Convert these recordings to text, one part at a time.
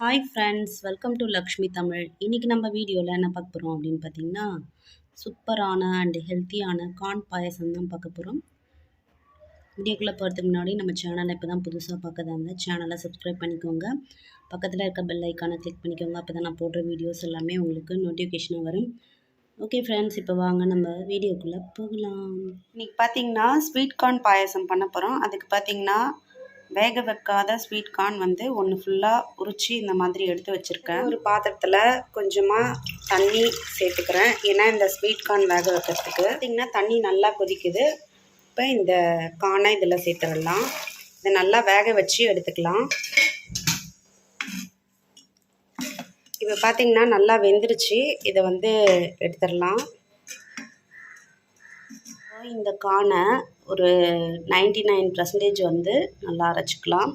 Hi friends welcome to Lakshmi Tamil இன்றைக்கி நம்ம வீடியோவில் என்ன பார்க்க போகிறோம் அப்படின்னு பார்த்தீங்கன்னா சூப்பரான அண்ட் ஹெல்த்தியான கார்ன் பாயசம் தான் பார்க்க போகிறோம் வீடியோக்குள்ளே போகிறதுக்கு முன்னாடி நம்ம சேனலை இப்போ தான் புதுசாக பார்க்கறதா இருந்தால் சேனலை சப்ஸ்கிரைப் பண்ணிக்கோங்க. பக்கத்தில் இருக்க பெல் ஐக்கானை கிளிக் பண்ணிக்கோங்க. அப்போ தான் நான் போடுற வீடியோஸ் எல்லாமே உங்களுக்கு நோட்டிஃபிகேஷனாக வரும். ஓகே ஃப்ரெண்ட்ஸ் இப்போ வாங்க நம்ம வீடியோக்குள்ளே போகலாம். இன்றைக்கி பார்த்தீங்கன்னா ஸ்வீட் கார்ன் பாயசம் பண்ண போகிறோம் அதுக்கு பார்த்தீங்கன்னா வேக வைக்காத ஸ்வீட் கார்ன் வந்து ஒன்று ஃபுல்லாக உரித்து இந்த மாதிரி எடுத்து வச்சுருக்கேன். ஒரு பாத்திரத்தில் கொஞ்சமாக தண்ணி சேர்த்துக்கிறேன். ஏன்னா இந்த ஸ்வீட் கார்ன் வேக வைக்கிறதுக்கு பார்த்திங்கன்னா தண்ணி நல்லா கொதிக்குது. இப்போ இந்த கானை இதில் சேர்த்துடலாம். இதை நல்லா வேக வச்சு எடுத்துக்கலாம். இப்போ பார்த்திங்கன்னா நல்லா வெந்துருச்சு. இதை வந்து எடுத்துடலாம். இந்த கானை ஒரு நைன்டி நைன் பர்சன்டேஜ் வந்து நல்லா அரைச்சிக்கலாம்.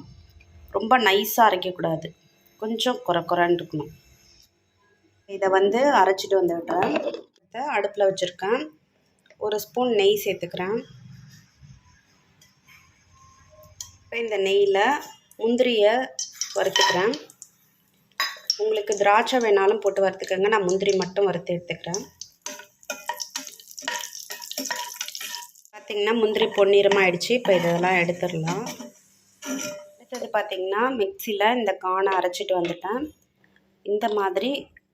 ரொம்ப நைஸாக அரைக்கக்கூடாது. கொஞ்சம் குறை குறைன்னு இருக்கணும். இதை வந்து அரைச்சிட்டு வந்து வந்துடுறேன். இதை அடுப்பில் வச்சுருக்கேன். ஒரு ஸ்பூன் நெய் சேர்த்துக்கிறேன். இப்போ இந்த நெய்யில் முந்திரியை வறுத்துக்கிறேன். உங்களுக்கு திராட்சை வேணாலும் போட்டு வறுத்துக்கோங்க. நான் முந்திரி மட்டும் வறுத்து எடுத்துக்கிறேன். பார்த்திங்கன்னா முந்திரி பொன்னிறமாக ஆயிடுச்சு. இப்போ இதெல்லாம் எடுத்துடலாம். அடுத்தது பார்த்திங்கன்னா மிக்சியில் இந்த கானை அரைச்சிட்டு வந்துட்டேன். இந்த மாதிரி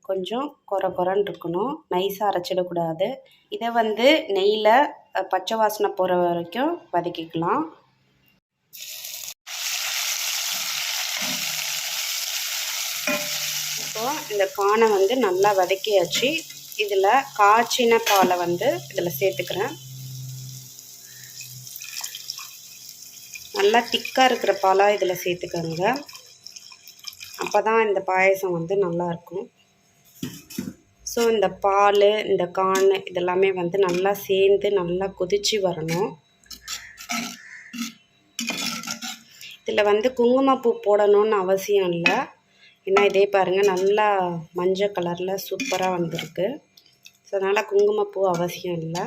கொஞ்சம் குறை குறைன்னு இருக்கணும். நைஸாக அரைச்சிடக்கூடாது. இதை வந்து நெய்யில் பச்சை வாசனை போகிற வரைக்கும் வதக்கிக்கலாம். இப்போது இந்த கானை வந்து நல்லா வதக்கியாச்சு. இதில் காய்ச்சின பாலை வந்து இதில் சேர்த்துக்கிறேன். நல்லா திக்காக இருக்கிற பாலாக இதில் சேர்த்துக்கோங்க. அப்போ தான் இந்த பாயசம் வந்து நல்லாயிருக்கும். ஸோ இந்த பால் இந்த கான் இதெல்லாமே வந்து நல்லா சேர்ந்து நல்லா கொதித்து வரணும். இதில் வந்து குங்குமப்பூ போடணும்னு அவசியம் இல்லை. ஏன்னா இதே பாருங்கள் நல்லா மஞ்சள் கலரில் சூப்பராக வந்திருக்கு. ஸோ அதனால் குங்குமப்பூ அவசியம் இல்லை.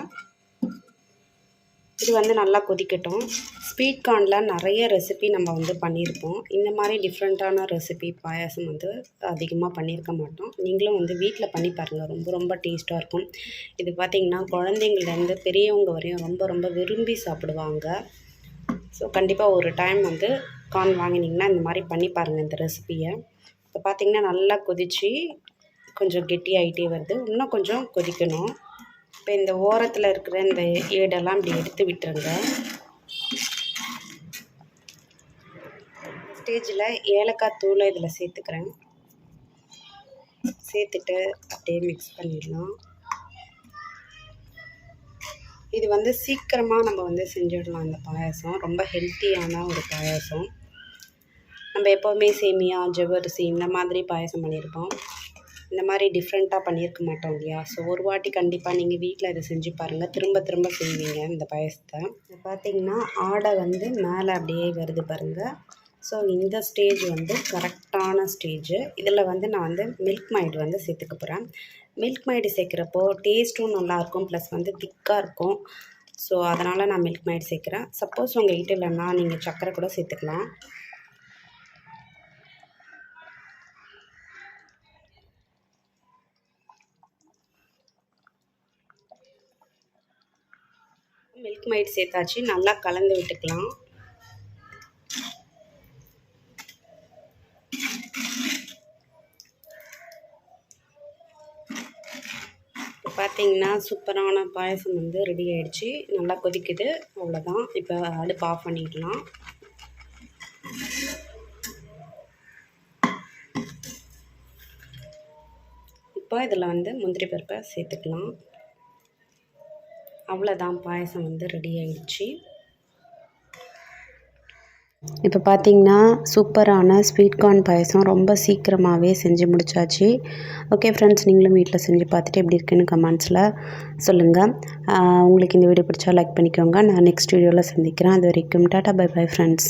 இது வந்து நல்லா கொதிக்கட்டும். ஸ்வீட் கார்னில் நிறைய ரெசிபி நம்ம வந்து பண்ணியிருப்போம். இந்த மாதிரி டிஃப்ரெண்ட்டான ரெசிபி பாயாசம் வந்து அதிகமாக பண்ணியிருக்க மாட்டோம். நீங்களும் வந்து வீட்டில் பண்ணி பாருங்கள் ரொம்ப ரொம்ப டேஸ்ட்டாக இருக்கும். இது பார்த்திங்கன்னா குழந்தைங்கள்லேருந்து பெரியவங்க வரையும் ரொம்ப ரொம்ப விரும்பி சாப்பிடுவாங்க. ஸோ கண்டிப்பாக ஒரு டைம் வந்து கார்ன் வாங்கினீங்கன்னா இந்த மாதிரி பண்ணி பாருங்கள் இந்த ரெசிப்பியை இப்போ பார்த்திங்கன்னா நல்லா கொதித்து கொஞ்சம் கெட்டியாகிட்டே வருது. இன்னும் கொஞ்சம் கொதிக்கணும். இப்போ இந்த ஓரத்தில் இருக்கிற இந்த ஏடெல்லாம் இப்படி எடுத்து விட்டுருங்க. ஸ்டேஜில் ஏலக்காய் தூளை இதில் சேர்த்துக்கிறேன். சேர்த்துட்டு அப்படியே மிக்ஸ் பண்ணிடலாம். இது வந்து சீக்கிரமாக நம்ம வந்து செஞ்சிடலாம் இந்த பாயாசம். ரொம்ப ஹெல்த்தியான ஒரு பாயாசம். நம்ம எப்போவுமே சேமியா ஜவ்வரிசி இந்த மாதிரி பாயசம் பண்ணியிருப்போம். இந்த மாதிரி டிஃப்ரெண்ட்டாக பண்ணியிருக்க மாட்டோம் இல்லையா? ஸோ ஒரு வாட்டி கண்டிப்பாக நீங்கள் வீட்டில் இதை செஞ்சு பாருங்கள் திரும்ப திரும்ப செய்வீங்க இந்த பாயசத்தை. பார்த்தீங்கன்னா பார்த்திங்கன்னா ஆடை வந்து மேலே அப்படியே வருது பாருங்கள் ஸோ இந்த ஸ்டேஜ் வந்து கரெக்டான ஸ்டேஜு இதில் வந்து நான் வந்து மில்க் மைடு வந்து சேர்த்துக்க போகிறேன் மில்க் மைடு சேர்க்குறப்போ டேஸ்ட்டும் நல்லாயிருக்கும் ப்ளஸ் வந்து திக்காக இருக்கும். ஸோ அதனால் நான் மில்க் மைடு சேர்க்குறேன். சப்போஸ் உங்கள் வீட்டில் இல்லைன்னா நீங்கள் சர்க்கரை கூட சேர்த்துக்கலாம். மில்க் மைட் சேர்த்தாச்சு நல்லா கலந்து விட்டுக்கலாம். பார்த்தீங்கன்னா சூப்பரான பாயசம் வந்து ரெடி ஆகிடுச்சு நல்லா கொதிக்குது அவ்வளோதான். இப்போ அடுப்பு ஆஃப் பண்ணிக்கலாம். இப்போ இதில் வந்து முந்திரி பருப்பை சேர்த்துக்கலாம். அவ்வளோதான் பாயசம் வந்து ரெடி ஆகிடுச்சு இப்போ பார்த்தீங்கன்னா சூப்பரான ஸ்வீட் கார்ன் பாயசம் ரொம்ப சீக்கிரமாகவே செஞ்சு முடிச்சாச்சு. ஓகே ஃப்ரெண்ட்ஸ் நீங்களும் வீட்டில் செஞ்சு பார்த்துட்டு எப்படி இருக்குன்னு கமெண்ட்ஸில் சொல்லுங்கள் உங்களுக்கு இந்த வீடியோ பிடிச்சா லைக் பண்ணிக்கோங்க. நான் நெக்ஸ்ட் வீடியோவில் சந்திக்கிறேன். அது வரைக்கும் டாட்டா பை பை ஃப்ரெண்ட்ஸ்